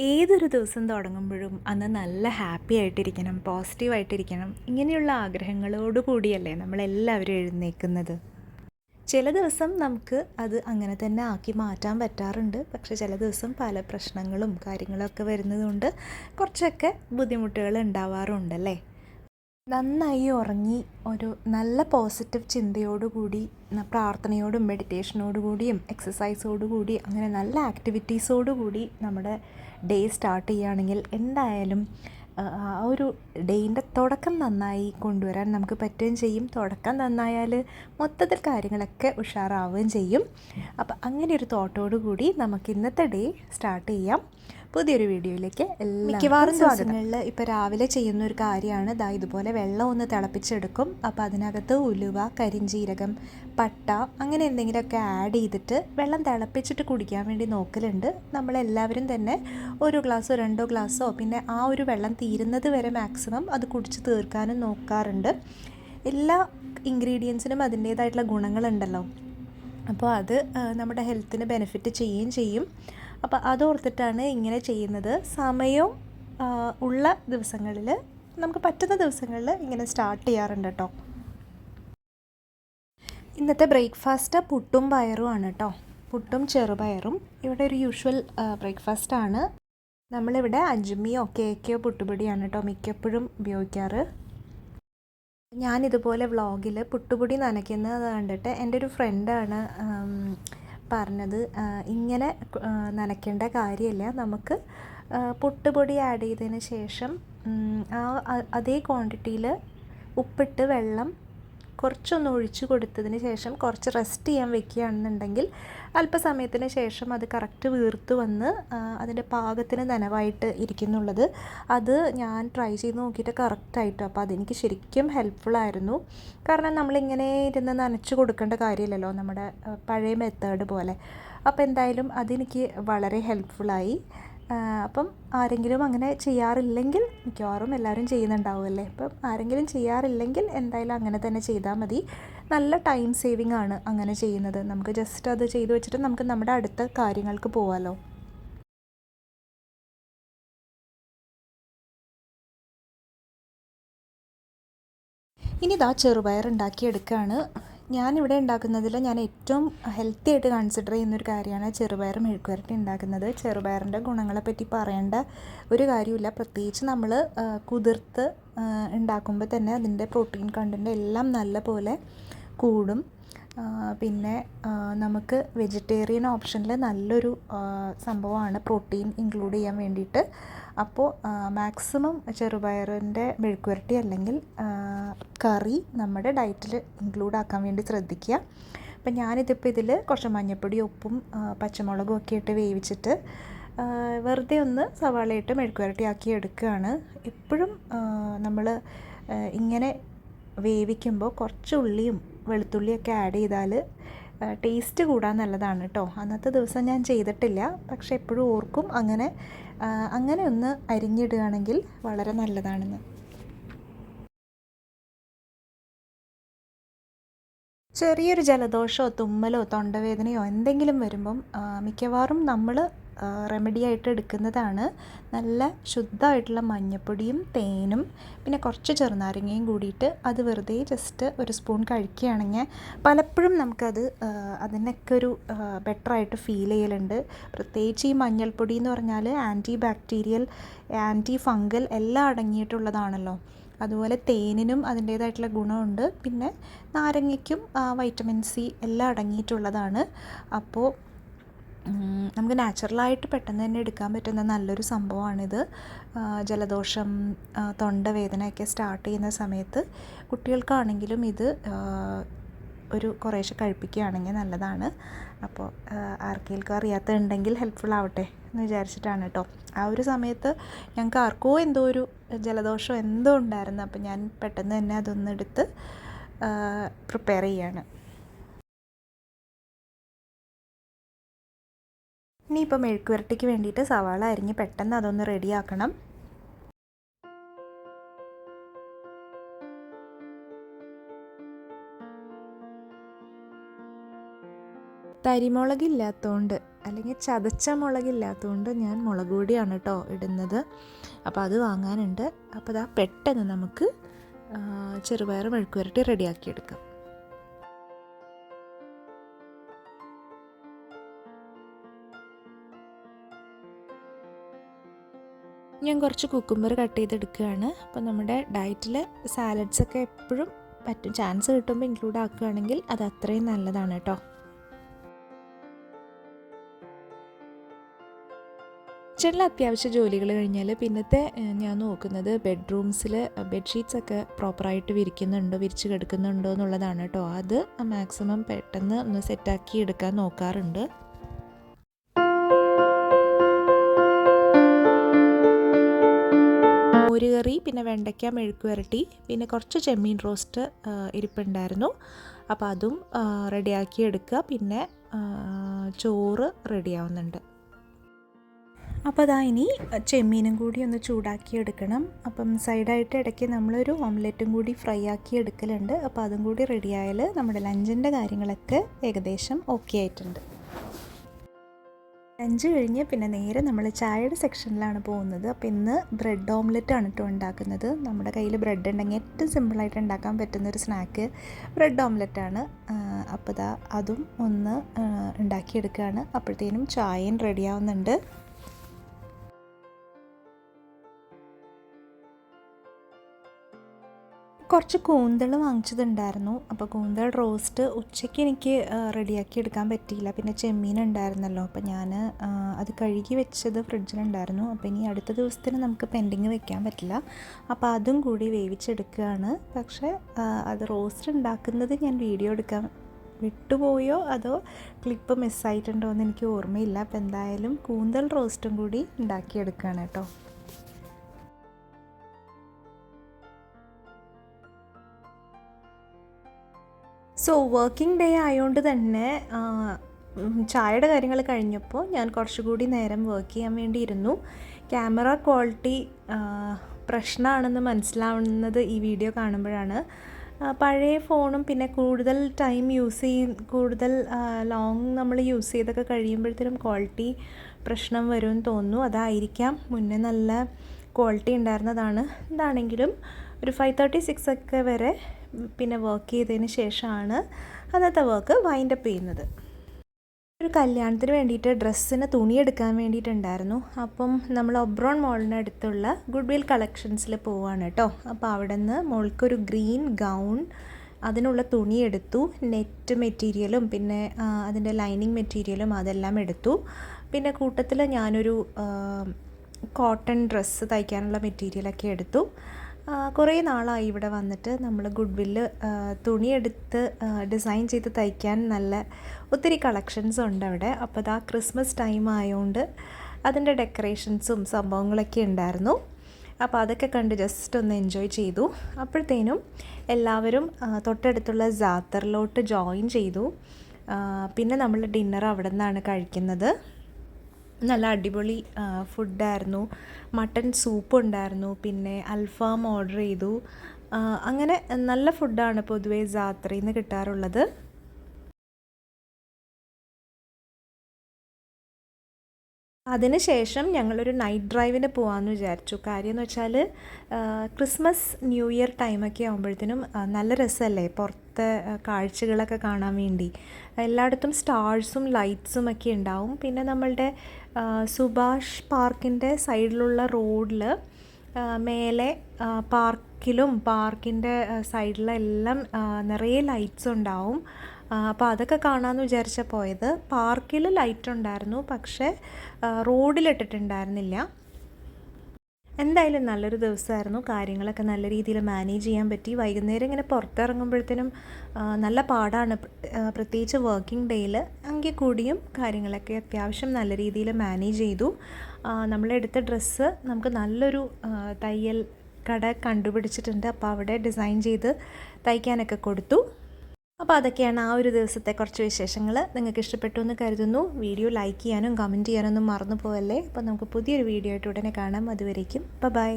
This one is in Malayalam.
ഏതൊരു ദിവസം തുടങ്ങുമ്പോഴും അന്ന് നല്ല ഹാപ്പി ആയിട്ടിരിക്കണം പോസിറ്റീവായിട്ടിരിക്കണം ഇങ്ങനെയുള്ള ആഗ്രഹങ്ങളോട് കൂടിയല്ലേ നമ്മളെല്ലാവരും എഴുന്നേക്കുന്നത് ചില ദിവസം നമുക്ക് അത് അങ്ങനെ തന്നെ ആക്കി മാറ്റാൻ പറ്റാറുണ്ട്. പക്ഷെ ചില ദിവസം പല പ്രശ്നങ്ങളും കാര്യങ്ങളൊക്കെ വരുന്നതുകൊണ്ട് കുറച്ചൊക്കെ ബുദ്ധിമുട്ടുകൾ ഉണ്ടാവാറുണ്ടല്ലേ? നന്നായി ഉറങ്ങി ഒരു നല്ല പോസിറ്റീവ് ചിന്തയോടുകൂടി പ്രാർത്ഥനയോടും മെഡിറ്റേഷനോടുകൂടിയും എക്സസൈസോടുകൂടി അങ്ങനെ നല്ല ആക്ടിവിറ്റീസോടുകൂടി നമ്മുടെ ഡേ സ്റ്റാർട്ട് ചെയ്യുകയാണെങ്കിൽ എന്തായാലും ആ ഒരു ഡേയിന്റെ തുടക്കം നന്നായി കൊണ്ടുവരാൻ നമുക്ക് പറ്റുകയും ചെയ്യും. തുടക്കം നന്നായാൽ മൊത്തത്തിൽ കാര്യങ്ങളൊക്കെ ഉഷാറാവുകയും ചെയ്യും. അപ്പം അങ്ങനെ ഒരു തോട്ടോടു കൂടി നമുക്ക് ഇന്നത്തെ ഡേ സ്റ്റാർട്ട് ചെയ്യാം. പുതിയൊരു വീഡിയോയിലേക്ക് മിക്കവാറും ദിവസങ്ങളിൽ ഇപ്പോൾ രാവിലെ ചെയ്യുന്ന ഒരു കാര്യമാണ്. ദാ ഇതുപോലെ വെള്ളം ഒന്ന് തിളപ്പിച്ചെടുക്കും. അപ്പോൾ അതിനകത്ത് ഉലുവ കരിഞ്ചീരകം പട്ട അങ്ങനെ എന്തെങ്കിലുമൊക്കെ ആഡ് ചെയ്തിട്ട് വെള്ളം തിളപ്പിച്ചിട്ട് കുടിക്കാൻ വേണ്ടി നോക്കലുണ്ട്. നമ്മളെല്ലാവരും തന്നെ ഒരു ഗ്ലാസ്സോ രണ്ടോ ഗ്ലാസ്സോ പിന്നെ ആ ഒരു വെള്ളം തീരുന്നത് വരെ മാക്സിമം അത് കുടിച്ച് തീർക്കാനും നോക്കാറുണ്ട്. എല്ലാ ഇൻഗ്രീഡിയൻസിനും അതിന്റേതായിട്ടുള്ള ഗുണങ്ങളുണ്ടല്ലോ. അപ്പോൾ അത് നമ്മുടെ ഹെൽത്തിന് ബെനിഫിറ്റ് ചെയ്യുകയും ചെയ്യും. അപ്പോൾ അതോർത്തിട്ടാണ് ഇങ്ങനെ ചെയ്യുന്നത്. സമയവും ഉള്ള ദിവസങ്ങളിൽ നമുക്ക് പറ്റുന്ന ദിവസങ്ങളിൽ ഇങ്ങനെ സ്റ്റാർട്ട് ചെയ്യാറുണ്ട് കേട്ടോ ഇന്നത്തെ ബ്രേക്ക്ഫാസ്റ്റ് പുട്ടും പയറുമാണ് കേട്ടോ പുട്ടും ചെറുപയറും. ഇവിടെ ഒരു യൂഷ്വൽ ബ്രേക്ക്ഫാസ്റ്റ് ആണ്. നമ്മളിവിടെ അജ്മിയോ കേക്കയോ പുട്ടുപൊടിയാണ് കേട്ടോ മിക്കപ്പോഴും ഉപയോഗിക്കാറ്. ഞാനിതുപോലെ വ്ളോഗിൽ പുട്ടുപൊടി നനയ്ക്കുന്നത് കണ്ടിട്ട് എന്റെ ഒരു ഫ്രണ്ടാണ് പറഞ്ഞത് ഇങ്ങനെ നനയ്ക്കേണ്ട കാര്യമില്ല. നമുക്ക് പുട്ടുപൊടി ആഡ് ചെയ്തതിന് ശേഷം ആ അതേ ക്വാണ്ടിറ്റിയിൽ ഉപ്പിട്ട് വെള്ളം കുറച്ചൊന്ന് ഒഴിച്ചു കൊടുത്തതിന് ശേഷം കുറച്ച് റെസ്റ്റ് ചെയ്യാൻ വെക്കുകയാണെന്നുണ്ടെങ്കിൽ അല്പസമയത്തിന് ശേഷം അത് കറക്റ്റ് വീർത്ത് വന്ന് അതിന്റെ പാകത്തിന് നനവായിട്ട് ഇരിക്കുന്നുള്ളത്. അത് ഞാൻ ട്രൈ ചെയ്ത് നോക്കിയിട്ട് കറക്റ്റായിട്ട് അപ്പോൾ അതെനിക്ക് ശരിക്കും ഹെൽപ്ഫുള്ളായിരുന്നു കാരണം നമ്മളിങ്ങനെ ഇരുന്ന് നനച്ച് കൊടുക്കേണ്ട കാര്യമില്ലല്ലോ നമ്മുടെ പഴയ മെത്തേഡ് പോലെ. അപ്പോൾ എന്തായാലും അതെനിക്ക് വളരെ ഹെൽപ്ഫുള്ളായി അപ്പം ആരെങ്കിലും അങ്ങനെ ചെയ്യാറില്ലെങ്കിൽ മിക്കവാറും എല്ലാവരും ചെയ്യുന്നുണ്ടാവുമല്ലേ? അപ്പം ആരെങ്കിലും ചെയ്യാറില്ലെങ്കിൽ എന്തായാലും അങ്ങനെ തന്നെ ചെയ്താൽ മതി. നല്ല ടൈം സേവിങ് ആണ് അങ്ങനെ ചെയ്യുന്നത്. നമുക്ക് ജസ്റ്റ് അത് ചെയ്തു വെച്ചിട്ട് നമുക്ക് നമ്മുടെ അടുത്ത കാര്യങ്ങൾക്ക് പോവാമല്ലോ ഇനി ഇതാ ചെറുപയർ ഉണ്ടാക്കിയെടുക്കുകയാണ് ഞാനിവിടെ ഉണ്ടാക്കുന്നതിൽ ഞാൻ ഏറ്റവും ഹെൽത്തി ആയിട്ട് കൺസിഡർ ചെയ്യുന്നൊരു കാര്യമാണ് ചെറുപയർ മെഴുക്കുവരട്ടി ഉണ്ടാക്കുന്നത്. ചെറുപയറിന്റെ ഗുണങ്ങളെപ്പറ്റി പറയേണ്ട ഒരു കാര്യമില്ല. പ്രത്യേകിച്ച് നമ്മൾ കുതിർത്ത് ഉണ്ടാക്കുമ്പോൾ തന്നെ അതിന്റെ പ്രോട്ടീൻ കണ്ടന്റ് എല്ലാം നല്ല പോലെ കൂടും പിന്നെ നമുക്ക് വെജിറ്റേറിയൻ ഓപ്ഷനിൽ നല്ലൊരു സംഭവമാണ് പ്രോട്ടീൻ ഇൻക്ലൂഡ് ചെയ്യാൻ വേണ്ടിയിട്ട്. അപ്പോൾ മാക്സിമം ചെറുപയറിന്റെ മെഴുക്കുവരട്ടി അല്ലെങ്കിൽ കറി നമ്മുടെ ഡയറ്റിൽ ഇൻക്ലൂഡ് ആക്കാൻ വേണ്ടി ശ്രദ്ധിക്കുക. അപ്പം ഞാനിതിപ്പോൾ ഇതിൽ കുറച്ച് മഞ്ഞൾപ്പൊടി ഉപ്പും പച്ചമുളകും ഒക്കെ ഇട്ട് വേവിച്ചിട്ട് വെറുതെ ഒന്ന് സവാളയിട്ട് മെഴുക്കുവരട്ടി ആക്കി എടുക്കുകയാണ്. എപ്പോഴും നമ്മൾ ഇങ്ങനെ വേവിക്കുമ്പോൾ കുറച്ച് ഉള്ളിയും വെളുത്തുള്ളിയൊക്കെ ആഡ് ചെയ്താൽ ടേസ്റ്റ് കൂടാൻ നല്ലതാണ് കേട്ടോ അന്നത്തെ ദിവസം ഞാൻ ചെയ്തിട്ടില്ല. പക്ഷെ എപ്പോഴും ഓർക്കും അങ്ങനെ അങ്ങനെ ഒന്ന് അരിഞ്ഞിടുകയാണെങ്കിൽ വളരെ നല്ലതാണെന്ന്. ചെറിയൊരു ജലദോഷമോ തുമ്മലോ തൊണ്ടവേദനയോ എന്തെങ്കിലും വരുമ്പം മിക്കവാറും നമ്മൾ റെമഡി ആയിട്ട് എടുക്കുന്നതാണ്. നല്ല ശുദ്ധമായിട്ടുള്ള മഞ്ഞപ്പൊടിയും തേനും പിന്നെ കുറച്ച് ചെറുനാരങ്ങയും കൂടിയിട്ട് അത് വെറുതെ ജസ്റ്റ് ഒരു സ്പൂൺ കഴിക്കുകയാണെങ്കിൽ പലപ്പോഴും നമുക്കത് അതിനൊക്കെ ഒരു ബെറ്ററായിട്ട് ഫീൽ ചെയ്യലുണ്ട്. പ്രത്യേകിച്ച് ഈ മഞ്ഞൾപ്പൊടി എന്ന് പറഞ്ഞാൽ ആന്റി ബാക്ടീരിയൽ ആന്റി ഫംഗൽ എല്ലാം അടങ്ങിയിട്ടുള്ളതാണല്ലോ. അതുപോലെ തേനിനും അതിന്റേതായിട്ടുള്ള ഗുണമുണ്ട്. പിന്നെ നാരങ്ങയ്ക്കും വൈറ്റമിൻ സി എല്ലാം അടങ്ങിയിട്ടുള്ളതാണ്. അപ്പോൾ നമുക്ക് നാച്ചുറലായിട്ട് പെട്ടെന്ന് തന്നെ എടുക്കാൻ പറ്റുന്ന നല്ലൊരു സംഭവമാണിത്. ജലദോഷം തൊണ്ടവേദനയൊക്കെ സ്റ്റാർട്ട് ചെയ്യുന്ന സമയത്ത് കുട്ടികൾക്കാണെങ്കിലും ഇത് ഒരു കുറേശ്ശെ കഴിപ്പിക്കുകയാണെങ്കിൽ നല്ലതാണ്. അപ്പോൾ ആർക്കെങ്കിലും അറിയാത്തതുണ്ടെങ്കിൽ ഹെൽപ്ഫുൾ ആവട്ടെ. എന്ന് വിചാരിച്ചിട്ടാണ് കേട്ടോ ആ ഒരു സമയത്ത് ഞങ്ങൾക്ക് ആർക്കോ എന്തോ ഒരു ജലദോഷം എന്തോ ഉണ്ടായിരുന്നു. അപ്പോൾ ഞാൻ പെട്ടെന്ന് തന്നെ അതൊന്നെടുത്ത് പ്രിപ്പയർ ചെയ്യാണ്. ഇനിയിപ്പോൾ മെഴുക്കുവരട്ടിക്ക് വേണ്ടിയിട്ട് സവാള അരിഞ്ഞ് പെട്ടെന്ന് അതൊന്ന് റെഡിയാക്കണം തരിമുളക് ഇല്ലാത്തതുകൊണ്ട് അല്ലെങ്കിൽ ചതച്ച മുളകില്ലാത്തതുകൊണ്ട് ഞാൻ മുളക് പൊടിയാണ് കേട്ടോ ഇടുന്നത്. അപ്പോൾ അത് വാങ്ങാനുണ്ട്. അപ്പോൾ അതാ പെട്ടെന്ന് നമുക്ക് ചെറുപയർ മെഴുക്ക് വരട്ടി റെഡിയാക്കി എടുക്കാം ഞാൻ കുറച്ച് കുക്കുംബർ കട്ട് ചെയ്തെടുക്കുകയാണ്. അപ്പോൾ നമ്മുടെ ഡയറ്റിൽ സാലഡ്സൊക്കെ എപ്പോഴും പറ്റും. ചാൻസ് കിട്ടുമ്പോൾ ഇൻക്ലൂഡ് ആക്കുകയാണെങ്കിൽ അത് അത്രയും നല്ലതാണ് കേട്ടോ കിച്ചണിൽ അത്യാവശ്യ ജോലികൾ കഴിഞ്ഞാൽ പിന്നത്തെ ഞാൻ നോക്കുന്നത് ബെഡ്റൂംസിൽ ബെഡ്ഷീറ്റ്സ് ഒക്കെ പ്രോപ്പറായിട്ട് വിരിക്കുന്നുണ്ടോ വിരിച്ച് കിടക്കുന്നുണ്ടോ എന്നുള്ളതാണ് കേട്ടോ അത് മാക്സിമം പെട്ടെന്ന് ഒന്ന് സെറ്റാക്കി എടുക്കാൻ നോക്കാറുണ്ട്. മോരുകറി പിന്നെ വെണ്ടയ്ക്ക മെഴുക്ക് വരട്ടി പിന്നെ കുറച്ച് ചെമ്മീൻ റോസ്റ്റ് ഇരിപ്പുണ്ടായിരുന്നു. അപ്പോൾ അതും റെഡിയാക്കി എടുക്കുക. പിന്നെ ചോറ് റെഡിയാവുന്നുണ്ട് അപ്പോൾ അതാ ഇനി ചെമ്മീനും കൂടി ഒന്ന് ചൂടാക്കി എടുക്കണം അപ്പം സൈഡായിട്ട് ഇടയ്ക്ക് നമ്മളൊരു ഓംലെറ്റും കൂടി ഫ്രൈ ആക്കി എടുക്കലുണ്ട്. അപ്പോൾ അതും കൂടി റെഡിയായാൽ നമ്മുടെ ലഞ്ചിന്റെ കാര്യങ്ങളൊക്കെ ഏകദേശം ഓക്കെ ആയിട്ടുണ്ട്. ലഞ്ച് കഴിഞ്ഞ് പിന്നെ നേരെ നമ്മൾ ചായയുടെ സെക്ഷനിലാണ് പോകുന്നത്. അപ്പോൾ ഇന്ന് ബ്രെഡ് ഓംലെറ്റ് ആണ് കേട്ടോ ഉണ്ടാക്കുന്നത്. നമ്മുടെ കയ്യിൽ ബ്രെഡ് ഉണ്ടെങ്കിൽ ഏറ്റവും സിമ്പിളായിട്ട് ഉണ്ടാക്കാൻ പറ്റുന്ന ഒരു സ്നാക്ക് ബ്രെഡ് ഓംലെറ്റ് ആണ്. അപ്പോൾ ദാ അതും ഒന്ന് ഉണ്ടാക്കിയെടുക്കുകയാണ് അപ്പോഴത്തേനും ചായയും റെഡിയാവുന്നുണ്ട് കുറച്ച് കൂന്തൾ വാങ്ങിച്ചതുണ്ടായിരുന്നു. അപ്പോൾ കൂന്തൾ റോസ്റ്റ് ഉച്ചയ്ക്ക് എനിക്ക് റെഡിയാക്കി എടുക്കാൻ പറ്റിയില്ല. പിന്നെ ചെമ്മീൻ ഉണ്ടായിരുന്നല്ലോ അപ്പോൾ ഞാൻ അത് കഴുകി വെച്ചത് ഫ്രിഡ്ജിലുണ്ടായിരുന്നു. അപ്പോൾ ഇനി അടുത്ത ദിവസത്തിന് നമുക്ക് പെൻഡിങ് വെക്കാൻ പറ്റില്ല. അപ്പോൾ അതും കൂടി വേവിച്ചെടുക്കുകയാണ്. പക്ഷേ അത് റോസ്റ്റ് ഉണ്ടാക്കുന്നത് ഞാൻ വീഡിയോ എടുക്കാൻ വിട്ടുപോയോ? അതോ ക്ലിപ്പ് മിസ്സായിട്ടുണ്ടോ എന്ന് എനിക്ക് ഓർമ്മയില്ല. അപ്പോൾ എന്തായാലും കൂന്തൽ റോസ്റ്റും കൂടി ഉണ്ടാക്കിയെടുക്കുകയാണ് കേട്ടോ. സോ വർക്കിംഗ് ഡേ ആയതുകൊണ്ട് തന്നെ ചായയുടെ കാര്യങ്ങൾ കഴിഞ്ഞപ്പോൾ ഞാൻ കുറച്ചുകൂടി നേരം വർക്ക് ചെയ്യാൻ വേണ്ടിയിരുന്നു. ക്യാമറ ക്വാളിറ്റി പ്രശ്നമാണെന്ന് മനസ്സിലാവുന്നത് ഈ വീഡിയോ കാണുമ്പോഴാണ്. പഴയ ഫോണും പിന്നെ കൂടുതൽ ടൈം യൂസ് ചെയ്യും കൂടുതൽ ലോങ് നമ്മൾ യൂസ് ചെയ്തൊക്കെ കഴിയുമ്പോഴത്തേനും ക്വാളിറ്റി പ്രശ്നം വരുമെന്ന് തോന്നുന്നു. അതായിരിക്കാം. മുന്നേ നല്ല ക്വാളിറ്റി ഉണ്ടായിരുന്നതാണ്. എന്താണെങ്കിലും ഒരു ഫൈവ് തേർട്ടി സിക്സ് ഒക്കെ വരെ പിന്നെ വർക്ക് ചെയ്തതിന് ശേഷമാണ് അന്നത്തെ വർക്ക് വൈൻഡപ്പ് ചെയ്യുന്നത്. ഒരു കല്യാണത്തിന് വേണ്ടിയിട്ട് ഡ്രസ്സിന് തുണി എടുക്കാൻ വേണ്ടിയിട്ടുണ്ടായിരുന്നു. അപ്പം നമ്മൾ ഒബ്രോൺ മോളിന് അടുത്തുള്ള ഗുഡ് വിൽ കളക്ഷൻസിൽ പോവാണ് കേട്ടോ അപ്പോൾ അവിടെ നിന്ന് മോൾക്കൊരു ഗ്രീൻ ഗൗൺ അതിനുള്ള തുണി എടുത്തു. നെറ്റ് മെറ്റീരിയലും പിന്നെ അതിന്റെ ലൈനിങ് മെറ്റീരിയലും അതെല്ലാം എടുത്തു. പിന്നെ കൂട്ടത്തിൽ ഞാനൊരു കോട്ടൺ ഡ്രസ്സ് തയ്ക്കാനുള്ള മെറ്റീരിയലൊക്കെ എടുത്തു. കുറേ നാളായി ഇവിടെ വന്നിട്ട് നമ്മൾ ഗുഡ് വില്ല് തുണിയെടുത്ത് ഡിസൈൻ ചെയ്ത് തയ്ക്കാൻ നല്ല ഒത്തിരി കളക്ഷൻസ് ഉണ്ട് അവിടെ. അപ്പോൾ അതാ ക്രിസ്മസ് ടൈം ആയതുകൊണ്ട് അതിന്റെ ഡെക്കറേഷൻസും സംഭവങ്ങളൊക്കെ ഉണ്ടായിരുന്നു. അപ്പോൾ അതൊക്കെ കണ്ട് ജസ്റ്റ് ഒന്ന് എൻജോയ് ചെയ്തു. അപ്പോഴത്തേനും എല്ലാവരും തൊട്ടടുത്തുള്ള ജാത്തറിലോട്ട് ജോയിൻ ചെയ്തു. പിന്നെ നമ്മൾ ഡിന്നർ അവിടെ നിന്നാണ് കഴിക്കുന്നത്. നല്ല അടിപൊളി ഫുഡായിരുന്നു. മട്ടൻ സൂപ്പ് ഉണ്ടായിരുന്നു. പിന്നെ അൽഫാം ഓർഡർ ചെയ്തു. അങ്ങനെ നല്ല ഫുഡാണ് പൊതുവേ ജാത്രയിൽ നിന്ന് കിട്ടാറുള്ളത്. അതിനുശേഷം ഞങ്ങളൊരു നൈറ്റ് ഡ്രൈവിന് പോകാമെന്ന് വിചാരിച്ചു. കാര്യം എന്ന് വെച്ചാൽ ക്രിസ്മസ് ന്യൂ ഇയർ ടൈമൊക്കെ ആകുമ്പോഴത്തേനും നല്ല രസമല്ലേ പുറത്തെ കാഴ്ചകളൊക്കെ കാണാൻ വേണ്ടി. എല്ലായിടത്തും സ്റ്റാർസും ലൈറ്റ്സും ഒക്കെ ഉണ്ടാവും. പിന്നെ നമ്മളുടെ സുഭാഷ് പാർക്കിന്റെ സൈഡിലുള്ള റോഡിൽ മേലെ പാർക്കിലും പാർക്കിന്റെ സൈഡിലെല്ലാം നിറയെ ലൈറ്റ്സ് ഉണ്ടാവും. അപ്പോൾ അതൊക്കെ കാണാമെന്ന് വിചാരിച്ച പോയത്. പാർക്കിൽ ലൈറ്റ് ഉണ്ടായിരുന്നു പക്ഷേ റോഡിലിട്ടിട്ടുണ്ടായിരുന്നില്ല എന്തായാലും നല്ലൊരു ദിവസമായിരുന്നു. കാര്യങ്ങളൊക്കെ നല്ല രീതിയിൽ മാനേജ് ചെയ്യാൻ പറ്റി. വൈകുന്നേരം ഇങ്ങനെ പുറത്തിറങ്ങുമ്പോഴത്തേനും നല്ല പാടാണ്. പ്ര- പ്രത്യേകിച്ച് വർക്കിംഗ് ഡേയിൽ എങ്കിൽ കൂടിയും കാര്യങ്ങളൊക്കെ അത്യാവശ്യം നല്ല രീതിയിൽ മാനേജ് ചെയ്തു. നമ്മളെടുത്ത ഡ്രസ്സ് നമുക്ക് നല്ലൊരു തയ്യൽ കട കണ്ടുപിടിച്ചിട്ടുണ്ട്. അപ്പോൾ അവിടെ ഡിസൈൻ ചെയ്ത് തയ്ക്കാനൊക്കെ കൊടുത്തു. അപ്പോൾ അതൊക്കെയാണ് ആ ഒരു ദിവസത്തെ കുറച്ച് വിശേഷങ്ങൾ നിങ്ങൾക്ക് ഇഷ്ടപ്പെട്ടു എന്ന് കരുതുന്നു. വീഡിയോ ലൈക്ക് ചെയ്യാനും കമന്റ് ചെയ്യാനൊന്നും മറന്നു പോവല്ലേ? അപ്പോൾ നമുക്ക് പുതിയൊരു വീഡിയോ ആയിട്ട് ഉടനെ കാണാം. അതുവരേക്കും. ബൈ